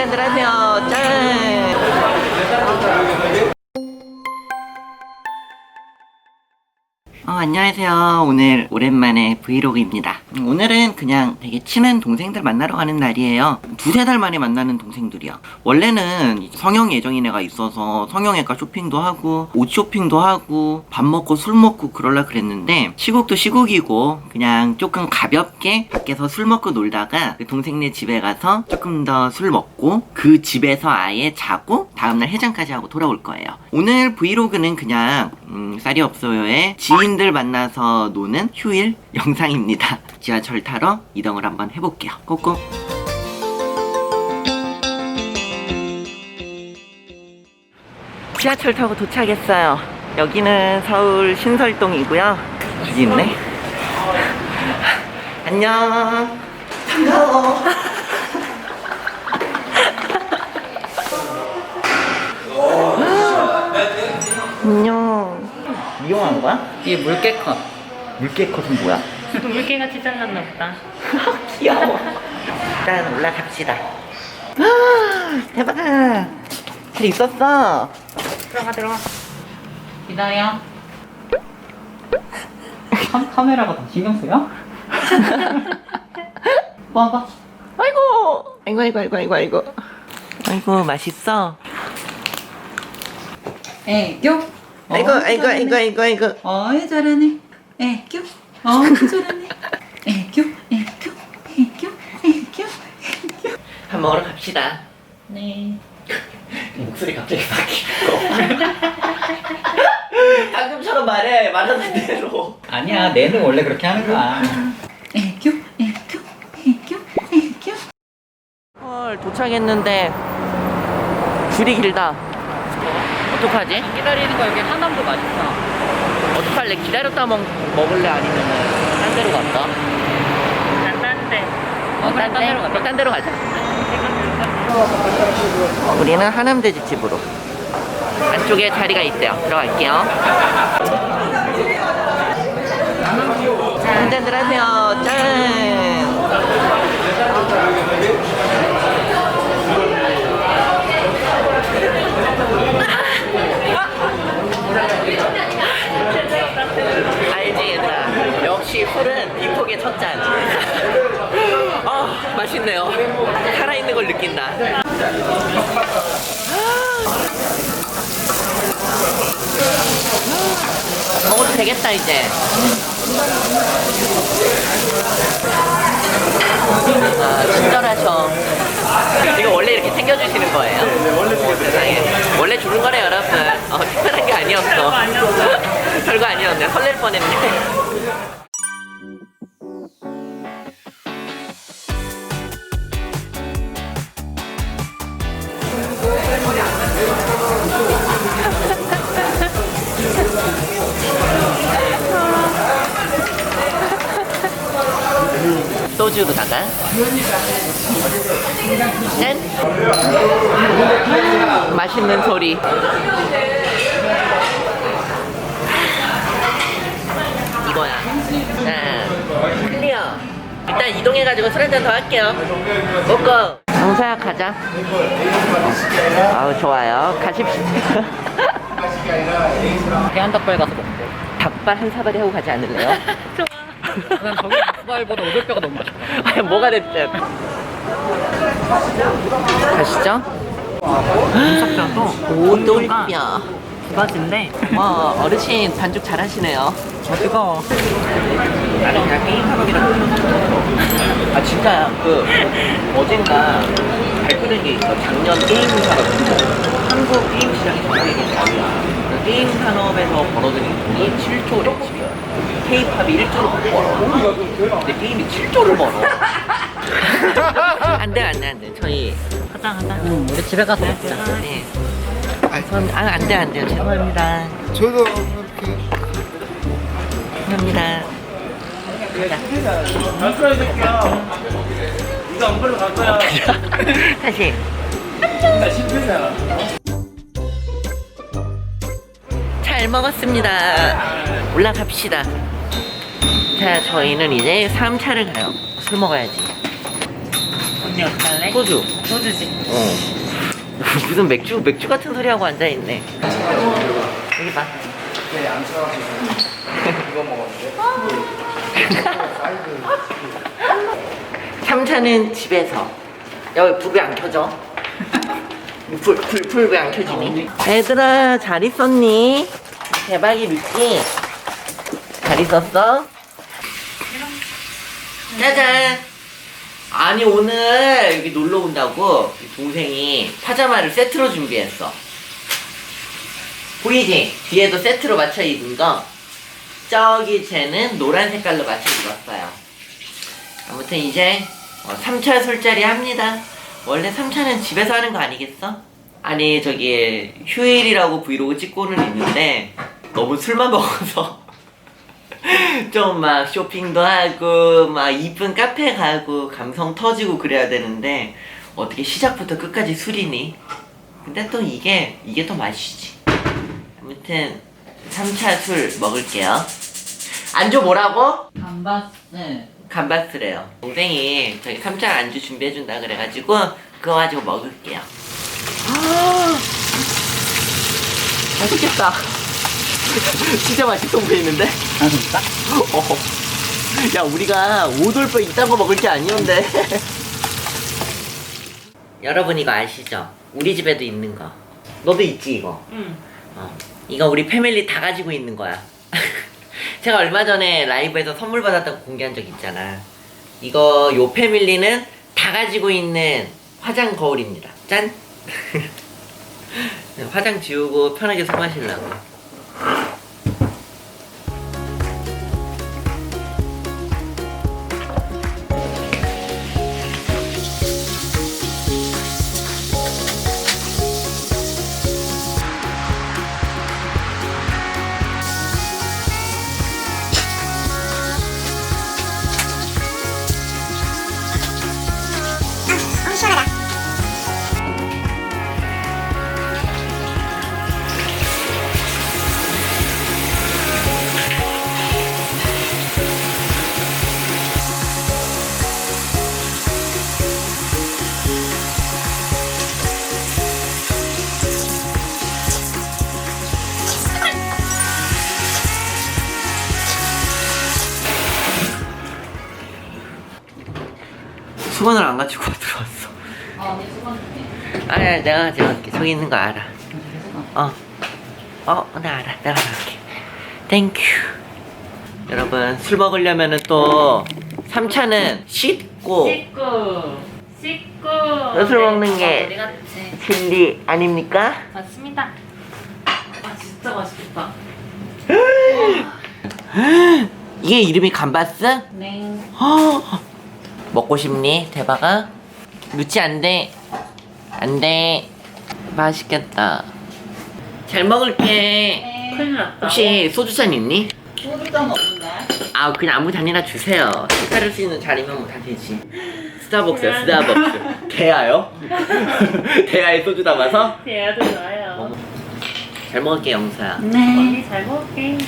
한잔들 하세요. 짠. 안녕하세요. 오늘 오랜만에 브이로그입니다. 음, 오늘은 그냥 되게 친한 동생들 만나러 가는 날이에요. 두세 달 만에 만나는 동생들이요. 원래는 성형 예정인 애가 있어서 성형외과 쇼핑도 하고, 옷 쇼핑도 하고, 밥 먹고 술 먹고 그럴라 그랬는데, 시국도 시국이고, 그냥 조금 가볍게 밖에서 술 먹고 놀다가 그 동생네 집에 가서 조금 더 술 먹고, 그 집에서 아예 자고, 다음날 해장까지 하고 돌아올 거예요. 오늘 브이로그는 그냥, 음, 쌀이 없어요의 지인들 만나서 노는 휴일 영상입니다. 지하철 타러 이동을 한번 해볼게요. 꼭꼭. 지하철 타고 도착했어요. 여기는 서울 신설동이고요. 여기 있네. 안녕. 반가워. 이게 물개컷. 물개컷은 뭐야? 물개같이 잘랐나 보다. 귀여워. 일단 올라갑시다. 아, 대박. 길 있었어. 들어가 들어가. 기다려. 카, 카메라가 더 신경 쓰여? 봐봐. 아이고, 아이고, 아이고, 아이고, 아이고, 아이고. 아이고, 맛있어. 애교. 아이고, 아이고, 아이고, 아이고, 아이고. 어이 잘하네. 애교. 어이 잘하네. 애교 애교 애교 애교. 밥 먹으러 갑시다. 네. 목소리 갑자기 바뀌고. 방금처럼 말해, 말하는 대로. 아니야 내는 원래 그렇게 하는 거야. 애교 애교 애교 애교. 헐, 도착했는데 줄이 길다. 어떡하지? 기다리는 거 여기 하남도 맛있어. 어떡할래? 기다렸다 먹, 먹을래? 아니면 딴 데로 갈까? 난딴데. 어, 딴, 데? 그럼 딴 데로 가자. 우리는 하남돼지 집으로. 안쪽에 자리가 있어요. 들어갈게요. 한잔들 하세요. 짠! 알지 얘들아 역시 술은 빅톡의 첫잔 아 맛있네요 살아있는 걸 느낀다 먹어도 되겠다 이제 아 친절하셔 이거 원래 이렇게 챙겨주시는 거예요? 네, 원래 세상에. 원래 주는 거래 여러분. 어, 특별한 게 아니었어 별거 아니었네. 설렐 뻔했네 소주로다가. 짠. 맛있는 소리. 이거야. 자 클리어. 일단 이동해가지고 술 한잔 더 할게요. 고고. 영사야 가자. 아우 좋아요. 가십시오. 해안닭발 가서 먹고. 닭발 한 사발이 하고 가지 않을래요? 난 저기 닭발보다 오돌뼈가 너무 맛있다. 아니 뭐가 됐든 가시죠. 닭뼈도 오돌뼈. 두 가지인데. 와 어르신 반죽 잘 하시네요. 아 뜨거워. 나는 그냥 게임 산업이라고 아 진짜야 그 어젠가 발표된 게 있어. 작년 게임 산업 한국 게임 시장이 전세계에 그 게임 산업에서 벌어들인 돈이 7조래 지금 K-팝이 1조를 못 벌어. 근데 게임이 7조를 벌어. 안 돼 안 돼 안 돼. 저희 하자 하자. 응 우리 집에 가서 먹자. 네. 죄송합니다. 아 안 돼 안돼 죄송합니다. 저도 이렇게. 죄송합니다. 갈거야 이 새끼야. 이거 안 걸려 갈 거야. 다시. 나 실패잖아 잘 먹었습니다. 올라갑시다. 자, 저희는 이제 3차를 가요. 술 먹어야지. 언니 어떡할래? 소주. 소주지. 어. 무슨 맥주 맥주 같은 소리 하고 앉아 있네. 여기 봐. 삼차는 집에서. 여기 불왜안 켜져? 불 불 불 왜 안 켜지니? 얘들아 잘 있었니? 대박이 믿기. 잘 있었어? 짜잔. 아니 오늘 여기 놀러 온다고 동생이 파자마를 세트로 준비했어. 보이지? 뒤에도 세트로 맞춰 입은 거. 저기 쟤는 노란 색깔로 맞춰 입었어요. 아무튼 이제 어, 3차 술자리 합니다. 원래 3차는 집에서 하는 거 아니겠어? 아니 저기 휴일이라고 브이로그 찍고는 있는데 너무 술만 먹어서 좀 막 쇼핑도 하고 막 이쁜 카페 가고 감성 터지고 그래야 되는데 어떻게 시작부터 끝까지 술이니? 근데 또 이게 이게 더 맛이지. 아무튼 3차 술 먹을게요. 안주 뭐라고? 감바스. 감바스래요. 동생이 저기 3차 안주 준비해준다 그래가지고 그거 가지고 먹을게요. 아, 맛있겠다. 진짜 맛있어 보이는데? 아 진짜? 어. 야 우리가 오돌뼈 이딴 거 먹을 게 아니었는데 여러분 이거 아시죠? 우리 집에도 있는 거 너도 있지 이거 응. 어. 이거 우리 패밀리 다 가지고 있는 거야 제가 얼마 전에 라이브에서 선물 받았다고 공개한 적 있잖아 이거 요 패밀리는 다 가지고 있는 화장 거울입니다 짠 화장 지우고 편하게 술 마시려고 수건을 안 가지고 들어왔어 어, 언니 수건 줄게. 아니 아니, 내가 가져갈게 저기 있는 거 알아 어. 어, 나 알아. 내가 가져갈게. 땡큐. 여러분, 술 먹으려면은 또 3차는 씻고 씻고. 씻고. 술 먹는 게- 갔지? 진리 아닙니까? 맞습니다. 아, 진짜 맛있겠다. 이게 이름이 감바스? 네. 허! 먹고 싶니? 대박아? 루치 안 돼. 안 돼. 맛있겠다. 잘 먹을게. 큰일 났다. 혹시 소주잔 있니? 소주잔 없는데? 아 그냥 아무 잔이나 주세요. 색깔을 수 있는 잔이면 뭐 다 되지. 스타벅스요 스타벅스. 대야요? 대야에 소주 담아서? 대야도 좋아요. 잘 먹을게 영사야. 네. 잘 먹을게.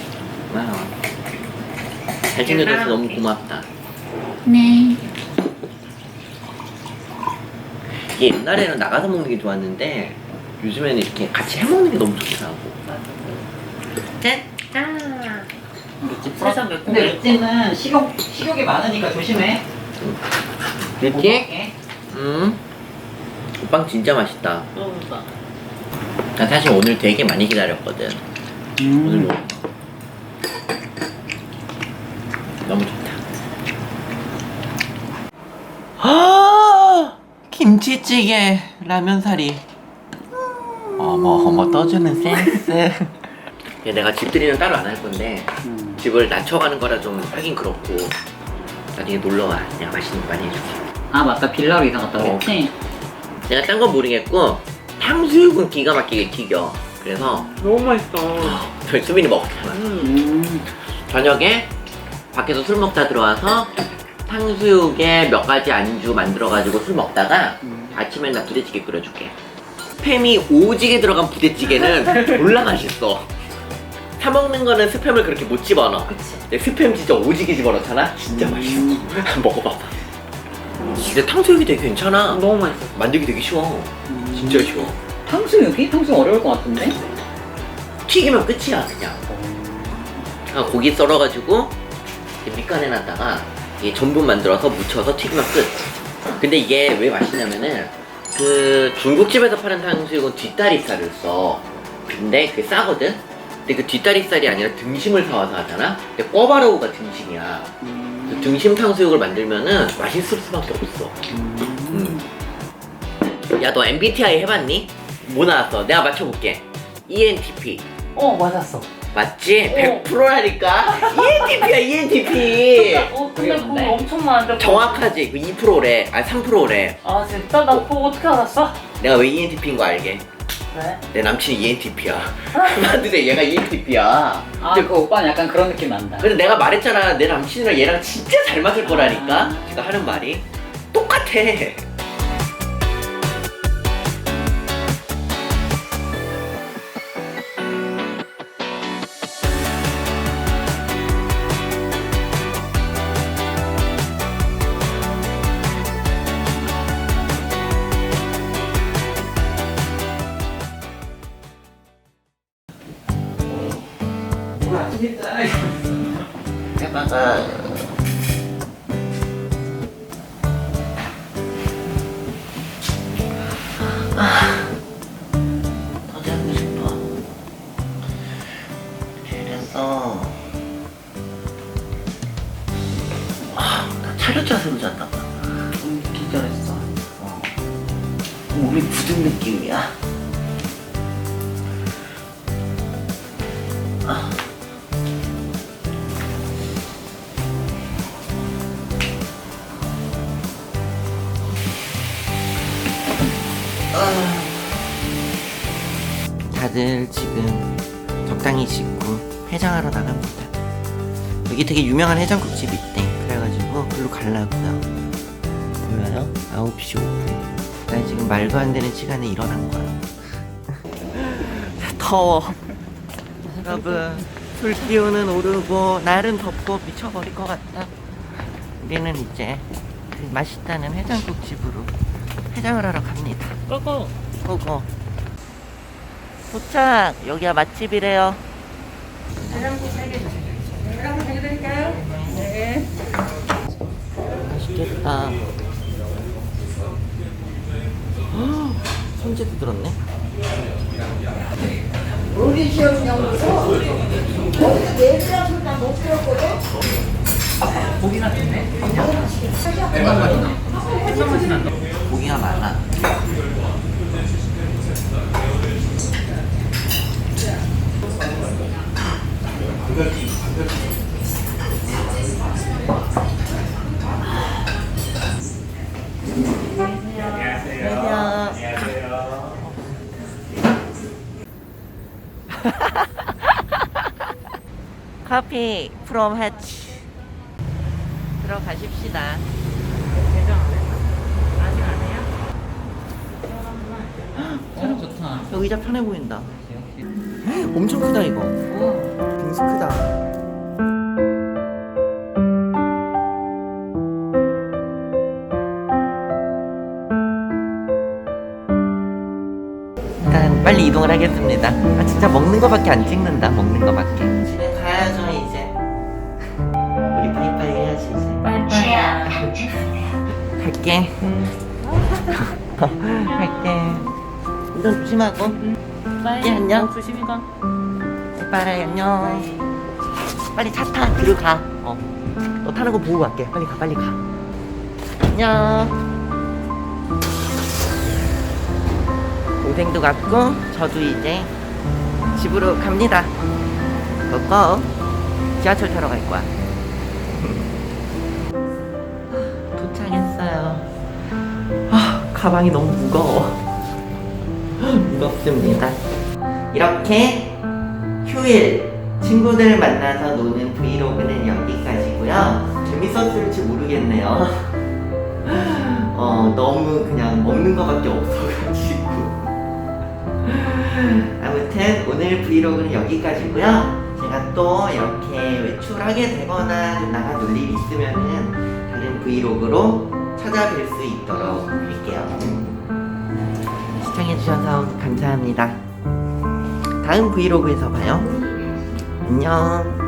와우. 잘 챙겨줘서 너무 고맙다. 네. 이게 옛날에는 나가서 먹는 게 좋았는데 요즘에는 이렇게 같이 해 먹는 게 너무 좋더라고. 짠. 짠. 루찌 세상 몇 근데? 루찌는 식욕 식욕이 많으니까 조심해. 못 루치? 먹게. 음. 빵 진짜 맛있다. 너무 좋아. 나 사실 오늘 되게 많이 기다렸거든. 오늘 음. 먹은 거. 너무 좋다. 아 김치찌개 라면사리. 어머 어머 떠주는 센스. 내가 집들이는 따로 안 할 건데 음. 집을 낮춰가는 거라 좀 하긴 그렇고 나중에 놀러 와. 내가 맛있는 거 많이 해줄게. 아 맞다 빌라로 이사 갔다 어. 그랬지. 내가 딴 건 모르겠고 탕수육은 기가 막히게 튀겨. 그래서 너무 맛있어. 저희 수민이 먹었잖아. 음. 저녁에 밖에서 술 먹다 들어와서 탕수육에 몇 가지 안주 만들어가지고 술 먹다가 음. 아침에 나 부대찌개 끓여줄게. 스팸이 오지게 들어간 부대찌개는 졸라 맛있어. 사 먹는 거는 스팸을 그렇게 못 집어넣어. 그치. 근데 스팸 진짜 오지게 집어넣잖아? 진짜 맛있어. 음. 먹어봐봐. 진짜 탕수육이 되게 괜찮아. 너무 맛있어. 만들기 되게 쉬워. 진짜 쉬워. 탕수육이? 탕수육 어려울 것 같은데? 튀기면 끝이야 그냥. 아, 고기 썰어가지고 이렇게 밑간에 놨다가 이 전분 만들어서 묻혀서 튀기면 끝. 근데 이게 왜 맛있냐면은 그 중국집에서 파는 탕수육은 뒷다리살을 써. 근데 그게 싸거든. 근데 그 뒷다리살이 아니라 등심을 사와서 하잖아. 근데 꿔바로우가 등심이야. 그 등심 탕수육을 만들면은 맛있을 수밖에 없어. 음. 야너 MBTI 해봤니? 뭐 나왔어? 내가 맞춰볼게. ENTP. 어, 맞았어. 맞지? 어. 100%라니까? ENTP야, ENTP! 어 근데 그거 그래, 엄청 많은데 정확하지? 그 2%래. 아니, 3%래. 아 진짜? 나 그거 어떻게 알았어? 내가 왜 ENTP인 거 알게? 왜? 내 남친이 ENTP야. 맞는데 얘가 ENTP야. 아, 그 오빠는 약간 그런 느낌 난다. 근데 내가 말했잖아. 내 남친이랑 얘랑 진짜 잘 맞을 거라니까? 제가 하는 말이. 똑같아. 더 자고 싶어. 아, 나 차렷 자세로 잤나 봐. 음, 기절했어. 어. 몸이 굳은 느낌이야. 다들 지금 적당히 씻고 해장하러 나갑니다. 여기 되게 유명한 해장국집이 있대. 그래가지고 글로 가려고요. 보여요? 9시 5분. 나 지금 말도 안 되는 시간에 일어난 거야. 더워. 여러분, 불 기운은 오르고 날은 덥고 미쳐버릴 것 같다. 우리는 이제 그 맛있다는 해장국집으로 해장을 하러 갑니다. 고고 고고. 도착! 여기가 맛집이래요. 맛있겠다. 헉, 손재도 들었네. 고기나 좋네. 고기가 많아. 커피 from hatch 들어가십시다. 어, 좋다. 여기 의자 편해 보인다. 엄청 크다 이거. 빙수 크다. 일단 빨리 이동을 하겠습니다. 아 진짜 먹는 거밖에 안 찍는다. 먹는 거밖에. 집에 가야죠 이제. 우리 빠이빠이 해야지 이제. 갈게. 갈게. 운전 조심하고. 빨리 예, 안녕. 조심히 가 빠이빠이 안녕. 빨리 차 타. 뒤로 가. 어. 너 타는 거 보고 갈게. 빨리 가, 빨리 가. 안녕. 동생도 갔고, 저도 이제 집으로 갑니다. 고고. 지하철 타러 갈 거야. 도착했어요. 아, 가방이 너무 무거워. 무겁습니다. 이렇게 휴일 친구들 만나서 노는 브이로그는 여기까지고요. 재밌었을지 모르겠네요. 어 너무 그냥 먹는 거밖에 없어가지고. 아무튼 오늘 브이로그는 여기까지고요. 제가 또 이렇게 외출하게 되거나 좀 나가 놀 일이 있으면은 다른 브이로그로 찾아뵐 수 있도록 할게요. 시청해주셔서 감사합니다. 다음 브이로그에서 봐요. 안녕.